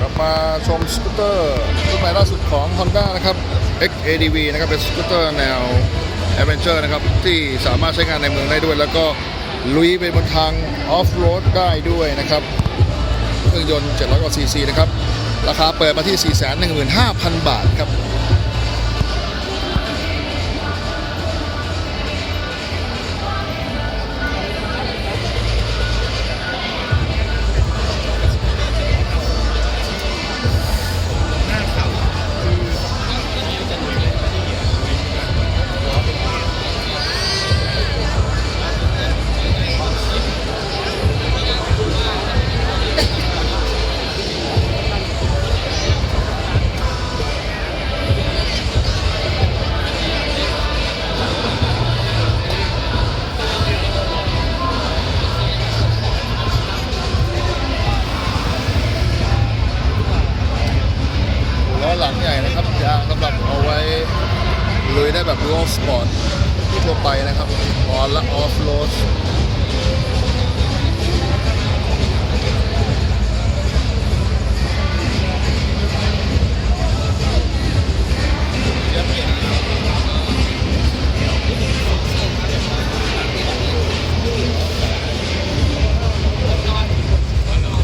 กลับมาชมสกูตเตอร์รุ่นใหม่ล่าสุดของ Honda นะครับ XADV นะครับเป็นสกูตเตอร์แนว Adventure นะครับที่สามารถใช้งานในเมืองได้ด้วย แล้วก็ลุยไปบนทางออฟโรดได้ด้วยนะครับเครื่องยนต์700กว่าซีซีนะครับ ราคาเปิดมาที่ 415,000 บาทครับ ลังใหญ่นะครับยางสำหรับเอาไว้ลุยได้แบบดูออฟสปอร์ตทั่วไปนะครับออนและออฟโรด